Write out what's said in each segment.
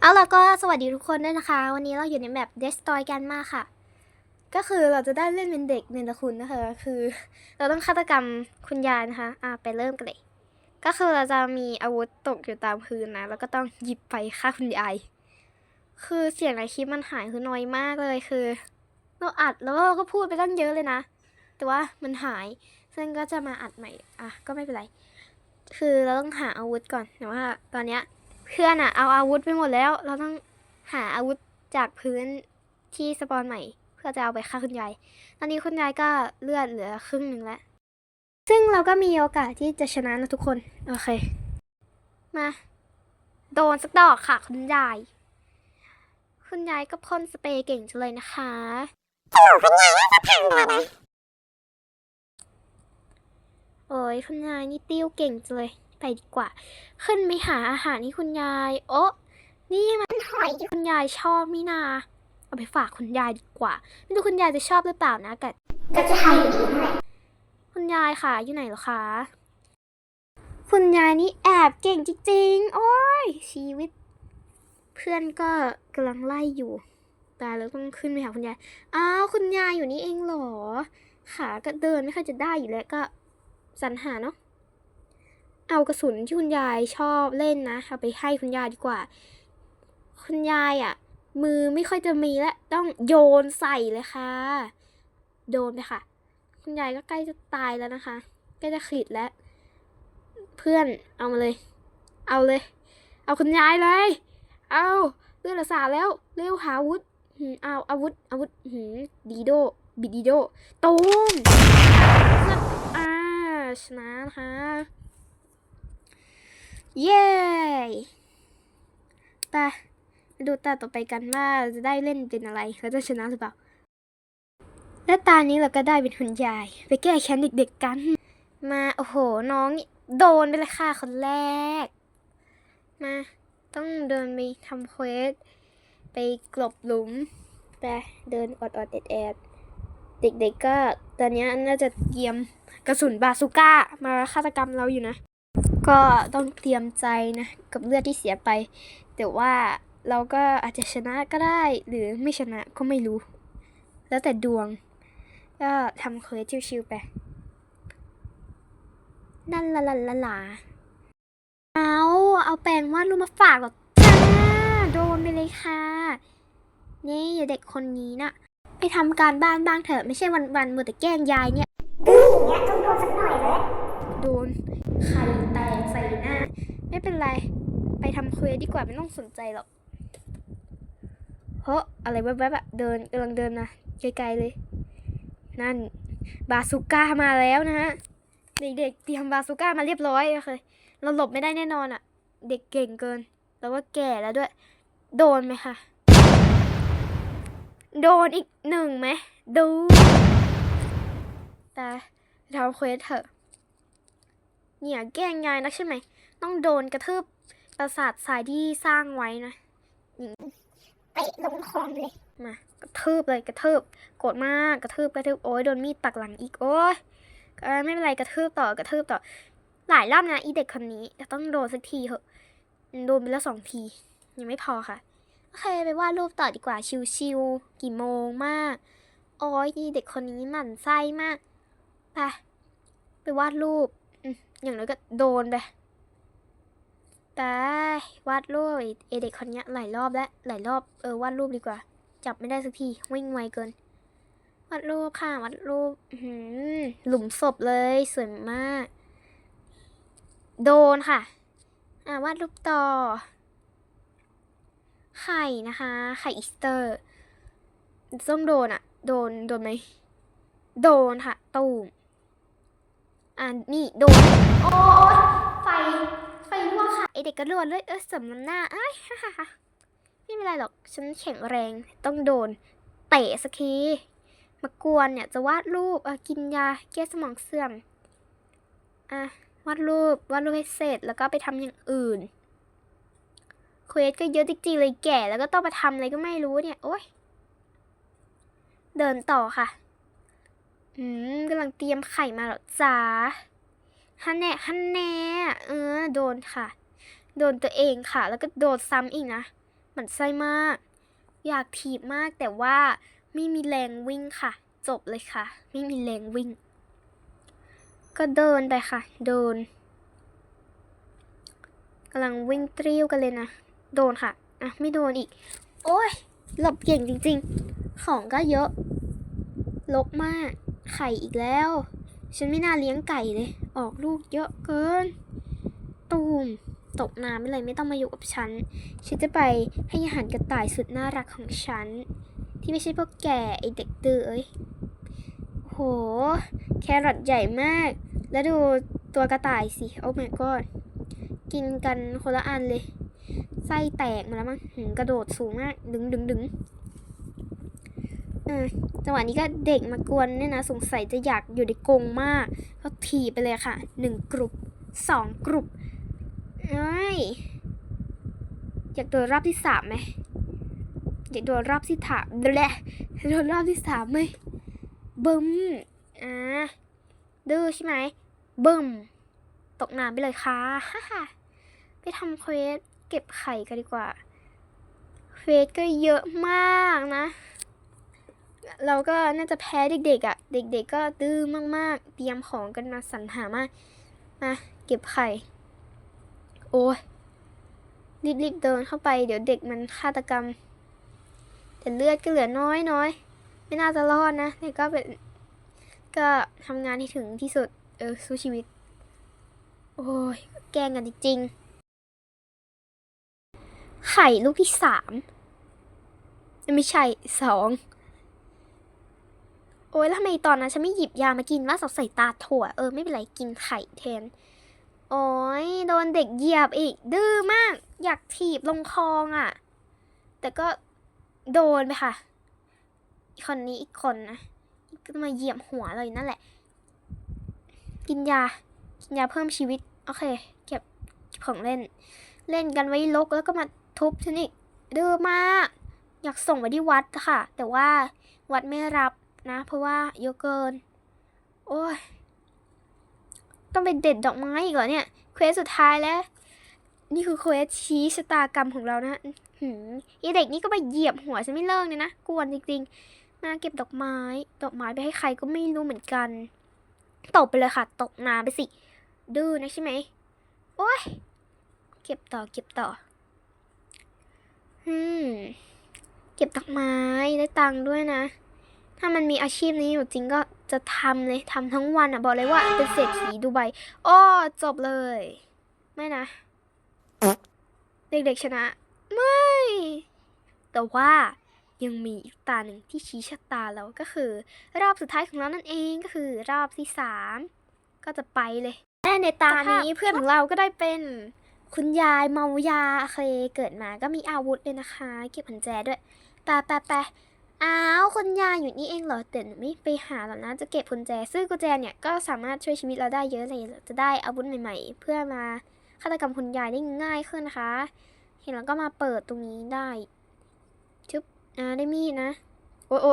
เอาล่ะก็สวัสดีทุกคนด้วยนะคะ วันนี้เราอยู่ในแมป Destroy กันมากค่ะ ก็คือเราจะได้เล่นเป็นเด็กเนรคุณนะคะ คือ เราต้องฆาตกรรมคุณยายนะคะ อะไปเริ่มกันเลย ก็คือเราจะมีอาวุธตกอยู่ตามพื้นนะ แล้วก็ต้องหยิบไปฆ่าคุณยาย คือเสียงในคลิปมันหายคือน้อยมากเลยคือ เราอัดแล้วเราก็พูดไปตั้งเยอะเลยนะ แต่ว่ามันหาย ซึ่งก็จะมาอัดใหม่ อะก็ไม่เป็นไร คือเราต้องหาอาวุธก่อนแต่ว่าตอนเนี้ย เพื่อนอะเอาอาวุธไปหมดแล้ว เราต้องหาอาวุธจากพื้นที่สปอนใหม่ เพื่อจะเอาไปฆ่าคุณยาย ตอนนี้คุณยายก็เลือดเหลือครึ่งหนึ่งแล้ว ซึ่งเราก็มีโอกาสที่จะชนะนะทุกคน โอเค มา โดนสักดอกค่ะคุณยาย คุณยายก็พ่นสเปรย์เก่งจังเลยนะคะโอ้ยคุณยายนี่ติ้วเก่งจังเลย ไปดีกว่า ขึ้นไปหาอาหารให้คุณยาย โอ้นี่มันหอยที่คุณยายชอบนี่นา เอาไปฝากคุณยายดีกว่า ไม่รู้คุณยายจะชอบหรือเปล่านะกัดก็จะให้อยู่ดีนั่นแหละคุณยายค่ะอยู่ไหนเหรอคะ คุณยายนี่แอบเก่งจริงๆ โอ้ย ชีวิต เพื่อนก็กำลังไล่อยู่ตายแล้วต้องขึ้นไปหาคุณยาย อ้าวคุณยายอยู่นี่เองเหรอ ขาก็เดินไม่ค่อยจะได้อยู่แล้วก็สรรหาเนาะ เอากระสุนที่คุณยายชอบเล่นนะเอาไปให้คุณยายดีกว่า คุณยายอะ่ะ มือไม่ค่อยจะมีแล้วต้องโยนใส่เลยค่ะ โดนไปค่ะ คุณยายก็ใกล้จะตายแล้วนะคะใกล้จะขีดแล้ว เพื่อนเอามาเลย เอาเลย เอาคุณยายเลย เอาเลือดเหละสาแล้วเร็วหาอาวุธเอาอาวุธอาวุธดีโดบิดดีโดตูมอ่าชนะนะคะ เย้ไปมาดูตาต่อไปกันว่าจะได้เล่นเป็นอะไรแล้วจะชนะหรือเปล่า และตานี้เราก็ได้เป็นคุณยาย ไปแก้แค้นเด็กๆกัน มาโอ้โหน้องนี่โดนไปเลยค่ะคนแรก มาต้องเดินไปทำเควสไปกลบหลุมไปเดินออดๆแอดๆเด็กๆก็ตอนนี้น่าจะเตรียมกระสุนบาซูก้ามาฆาตกรรมเราอยู่นะ ก็ต้องเตรียมใจนะ กับเลือดที่เสียไป แต่ว่าเราก็อาจจะชนะก็ได้ หรือไม่ชนะก็ไม่รู้ แล้วแต่ดวง ก็ทำเควสชิวๆไปนั่นละละละละเอาเอาแปรงวาดรูปมาฝากหรอกจ้าโดนไปเลยค่ะ นี่อย่าเด็กคนนี้นะไปทำการบ้านบ้างเถอะ ไม่ใช่วันๆมือแต่แกล้งยายเนี่ยดื้ออย่างเงี้ยต้องโดนสักหน่อยเลยโดนไข่แตกใส่หน้า ไม่เป็นไร ไปทำเควสดีกว่าไม่ต้องสนใจหรอกเพราะอะไรแวบๆอะเดินกำลังเดินนะไกลๆเลย นั่นบาซูก้ามาแล้วนะฮะเด็กๆเตรียมบาซูก้ามาเรียบร้อยโอเคเราหลบไม่ได้แน่นอนอะเด็กเก่งเกิน แล้วก็แก่แล้วด้วย โดนไหมคะโดนอีกหนึ่งไหมดูแต่ทำเควสเถอะเนี่ยแกล้งยายนักใช่ไหม ต้องโดนกระทืบประสาททรายที่สร้างไว้นะไปลงคลองเลย มากระทืบเลยกระทืบโกรธมากกระทืบกระทืบโอ้ยโดนมีดปักหลังอีกโอ้ยเอ้ยไม่เป็นไรกระทืบต่อกระทืบต่อ หลายรอบนะอีเด็กคนนี้แต่ต้องโดนสักทีเหอะโดนไปแล้วสองที ยังไม่พอค่ะโอเคไปวาดรูปต่อดีกว่าชิวๆกี่โมงมากโอ้ยอีเด็กคนนี้หมั่นไส้มากไปไปวาดรูปอืมอย่างน้อยก็โดนไป ไปวาดรูปไอ้ไอเด็กคนนี้หลายรอบแล้วหลายรอบเออวาดรูปดีกว่า จับไม่ได้สักทีวิ่งไวเกินวาดรูปค่ะวาดรูปหือหลุมศพเลยสวยมาก โดนค่ะ อ่าวาดรูปต่อ ไข่นะคะ ไข่อีสเตอร์ต้องโดนอะโดนโดนไหมโดนค่ะตูมอ่านี่โดน โอ้ยไฟ ไฟรั่วค่ะ ไอเด็กกระโดดเลยเออสำน้ำหน้าอ้ายฮ่าฮ่าฮ่าไม่เป็นไรหรอก ฉันแข็งแรง ต้องโดน เตะสักที มากวนเนี่ยจะวาดรูปอะกินยาแก้สมองเสื่อม อะ วาดรูป วาดรูปให้เสร็จ แล้วก็ไปทำอย่างอื่น เควสก็เยอะจริงๆเลยแก่ แล้วก็ต้องมาทำอะไรก็ไม่รู้เนี่ย โอ๊ย เดินต่อค่ะ อืมกำลังเตรียมไข่มาหรอจ้า ฮันแน่ฮันแน่เออ โดนค่ะ โดนตัวเองค่ะ แล้วก็โดนซ้ำอีกนะมันไส้มาก อยากถีบมากแต่ว่าไม่มีแรงวิ่งค่ะ จบเลยค่ะ ไม่มีแรงวิ่ง ก็เดินไปค่ะ เดินกำลังวิ่งเตรี้ยวกันเลยนะ โดนค่ะ อะ ไม่โดนอีก โอ้ย หลบเก่งจริง ๆ ของก็เยอะ ลกมาก ไข่อีกแล้ว ฉันไม่น่าเลี้ยงไก่เลย ออกลูกเยอะเกิน ตูม ตกน้ำไปเลยไม่ต้องมาอยู่กับฉัน ฉันจะไปให้อาหารกระต่ายสุดน่ารักของฉัน ที่ไม่ใช่พวกแก่ไอเด็กดื้อเอ้ยโห แครอทใหญ่มาก แล้วดูตัวกระต่ายสิ โอ้ my god กินกันคนละอันเลย ไส้แตกมาแล้วมั้งกระโดดสูงมาก ดึงดึงดึง จังหวะนี้ก็เด็กมากวนเนี่ยนะสงสัยจะอยากอยู่ในกรงมาก ก็ถีบไปเลยค่ะหนึ่งกลุ่มสองกลุ่มเอ้ยอยากโดนรอบที่สามไหมอยากโดนรอบที่ถามแหละโดนรอบที่สามไหมบึ้มอ่าดื้อใช่ไหมบึ้มตกน้ำไปเลยค่ะฮ่าฮ่าไปทำเควสเก็บไข่กันดีกว่าเควสก็เยอะมากนะ เราก็น่าจะแพ้เด็กๆอะ่ะ เด็กๆก็ดื้อมากๆ เตรียมของกันมาสรรหามากมาเก็บไข่ โอ้ยรีบๆเดินเข้าไป เดี๋ยวเด็กมันฆาตกรรม แต่เลือดก็เหลือน้อยน้อยๆไม่น่าจะรอดนะแต่ก็เป็น ก็ทำงานให้ถึงที่สุด เออสู้ชีวิต โอ้ยแกงกันจริงๆไข่ลูกที่สามไม่ใช่สอง โอ้ยแล้วทำไมตอนนั้นฉันไม่หยิบยามากินว่าสอดใส่ตาถั่ว เออไม่เป็นไรกินไข่แทน โอ้ยโดนเด็กเหยียบอีก ดื้อมาก อยากถีบลงคลองอะ่ะ แต่ก็โดนไปค่ะ คนนี้อีกคนนะก็มาเหยียบหัวเลยนั่นแหละ กินยา กินยาเพิ่มชีวิต โอเค เก็บของเล่น เล่นกันไว้ลกแล้วก็มาทุบฉันอีกดื้อมาก อยากส่งไปที่วัดค่ะ แต่ว่าวัดไม่รับ นะ เพราะว่าเยอะเกิน โอ้ย ต้องไปเด็ดดอกไม้อีกเหรอเนี่ย เควสสุดท้ายแล้ว นี่คือเควสชี้ชะตากรรมของเรานะหืมไอเด็กนี่ก็มาเหยียบหัวฉันไม่เลิกเลยนะ กวนจริงๆมาเก็บดอกไม้ ดอกไม้ไปให้ใครก็ไม่รู้เหมือนกัน ตกไปเลยค่ะ ตกน้ำไปสิ ดื้อนะใช่ไหม โอ้ย เก็บต่อ เก็บต่อ อืม เก็บดอกไม้ได้ตังค์ด้วยนะ ถ้ามันมีอาชีพนี้อยู่จริงก็จะทำเลยทำทั้งวันอะ บอกเลยว่าเป็นเศรษฐีดูไบโอ้จบเลย ไม่นะ เด็กๆชนะ ไม่ แต่ว่ายังมีอีกตาหนึ่งที่ชี้ชะตาเราก็คือ รอบสุดท้ายของเรานั่นเองก็คือรอบที่สามก็จะไปเลยและในตานี้เพื่อนของเราก็ได้เป็นคุณยายเมายาเคยเกิดมาก็มีอาวุธเลยนะคะ เก็บกุญแจด้วยไปไปไป อ้าวคุณยายอยู่นี่เองเหรอแต่หนูไม่ไปหาหรอกนะจะเก็บกุญแจซึ่งกุญแจเนี่ยก็สามารถช่วยชีวิตเราได้เยอะเลยเราจะได้อาวุธใหม่ ๆ เพื่อมาฆาตกรรมคุณยายได้ง่ายขึ้นนะคะ เห็นแล้วก็มาเปิดตรงนี้ได้ชุบอ่าได้มีดนะโอ้โอ้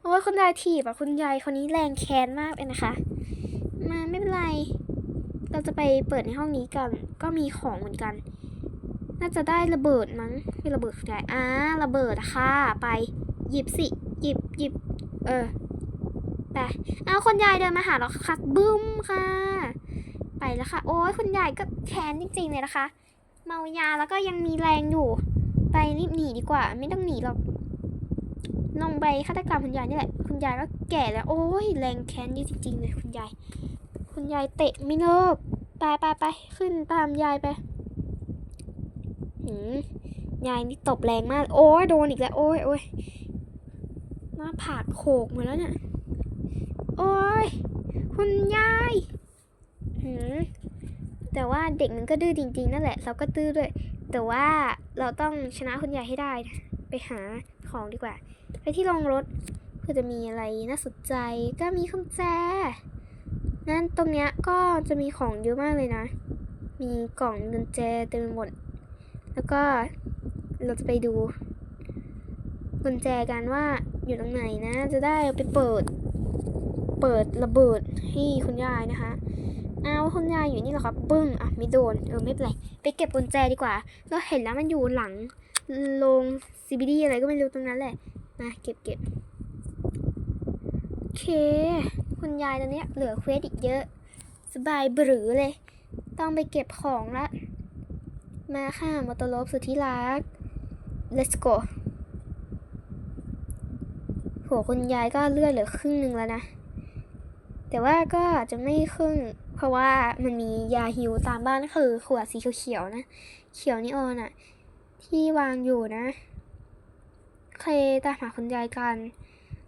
โอ้คุณยายถีบอะคุณยายคนนี้แรงแค้นมากเลยนะคะ มาไม่เป็นไร เราจะไปเปิดในห้องนี้กันก็มีของเหมือนกัน น่าจะได้ระเบิดมั้งมีระเบิดคุณยายอ่าระเบิดอะค่ะไป หยิบสิ หยิบหยิบ เออ ไป เอาคุณยายเดินมาหาเราค่ะ บึ้มค่ะ ไปแล้วค่ะ โอ้ยคุณยายก็แค้นจริงๆเลยนะคะ เมายาแล้วก็ยังมีแรงอยู่ ไปรีบหนีดีกว่า ไม่ต้องหนีหรอกลงไปฆาตกรรมคุณยายนี่แหละ คุณยายก็แก่แล้ว โอ้ยแรงแค้นจริงๆเลยคุณยาย คุณยายเตะไม่เลิกไปไปไปขึ้นตามยายไปหืมยายนี่ตบแรงมาก โอ้ยโดนอีกแล้ว โอ้ยโอ้ย หน้าผากโขกหมดแล้วเนี่ย โอ้ย คุณยายแต่ว่าเด็กมันก็ดื้อจริง ๆ นั่นแหละ เราก็ดื้อด้วย แต่ว่าเราต้องชนะคุณยายให้ได้ ไปหาของดีกว่า ไปที่โรงรถเพื่อจะมีอะไรน่าสนใจ ก็มีกุญแจ นั่นตรงเนี้ยก็จะมีของเยอะมากเลยนะ มีกล่องกุญแจเต็มไปหมด แล้วก็เราจะไปดูกุญแจกันว่า อยู่ตรงไหนนะ จะได้เอาไปเปิด เปิดระเบิดให้คุณยายนะคะอ้าวคุณยายอยู่นี่เหรอครับบึ้งอะไม่โดนเออไม่เป็นไรไปเก็บกุญแจดีกว่า เราเห็นแล้วมันอยู่หลังโรงซีบีดีอะไรก็ไม่รู้ตรงนั้นแหละมาเก็บเก็บโอเค คุณยายตอนเนี้ยเหลือเควสอีกเยอะ สบายบรือเลย ต้องไปเก็บของละ มาค่ะมอเตอร์ลบสุดที่รัก let's go โหคุณยายก็เลือดเหลือครึ่งหนึ่งแล้วนะ แต่ว่าก็จะไม่ครึ่ง เพราะว่ามันมียาฮิวตามบ้านก็คือขวดสีเขียวๆนะ เขียวนิออนอะที่วางอยู่นะเคตามหาคุณยายกัน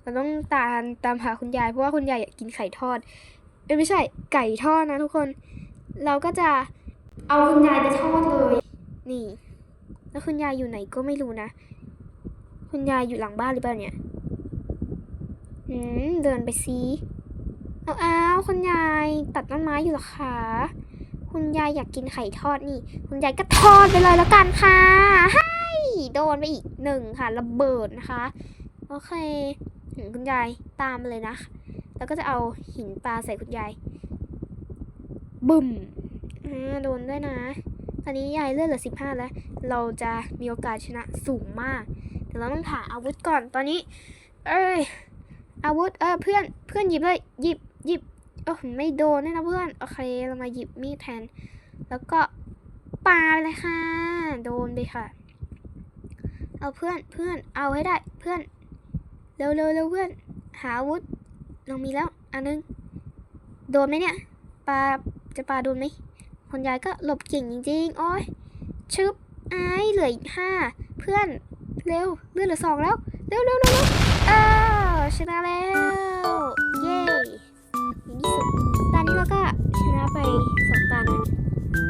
เราต้องตามตามหาคุณยายเพราะว่าคุณยายอยากกินไข่ทอดเอ้ไม่ใช่ไก่ทอดนะทุกคน เราก็จะเอาคุณยายไปทอดเลย นี่ แล้วคุณยายอยู่ไหนก็ไม่รู้นะ คุณยายอยู่หลังบ้านหรือเปล่าเนี่ย อืม เดินไปซีเอาอ้าคุณยายตัดต้นไม้อยู่หรอคะ คุณยายอยากกินไข่ทอดนี่ คุณยายก็ทอดไปเลยแล้วกันค่ะให้โดนไปอีกหนึ่งค่ะ ระเบิดนะคะ โอเคคุณยายตามเลยนะ แล้วก็จะเอาหินปลาใส่คุณยาย บึ้มโดนด้วยนะ ตอนนี้ยายเลือดเหลือสิบห้าแล้ว เราจะมีโอกาสชนะสูงมากเดี๋ยวเราต้องหาอาวุธก่อน ตอนนี้ เอ้ย อาวุธเออเพื่อนเพื่อนหยิบเลยหยิบหยิบโอ้ไม่โดนนะเพื่อนโอเคเรามาหยิบมีดแทน แล้วก็ปาเลยค่ะ โดนไปค่ะ เอาเพื่อนเพื่อนเอาให้ได้เพื่อนเร็วเร็วเร็วเพื่อนหาอาวุธเรามีแล้วอันนึงโดนไหมเนี่ยปลาจะปลาโดนไหมคนยายก็หลบเก่งจริงๆโอ้ยชึบไอ้เหลืออีกห้าเพื่อนเร็วเลือดเหลือสองแล้ว เร็วเร็วเร็วเอ้าว ชนะแล้ว เย้ยี่สุดตอนนี้เราก็ชนะไปสองตานะ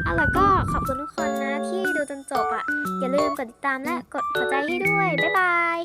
เอาล่ะก็ขอบคุณทุกคนนะที่ดูจนจบอะ อย่าลืมกดติดตามและกดหัวใจให้ด้วย บ๊ายบาย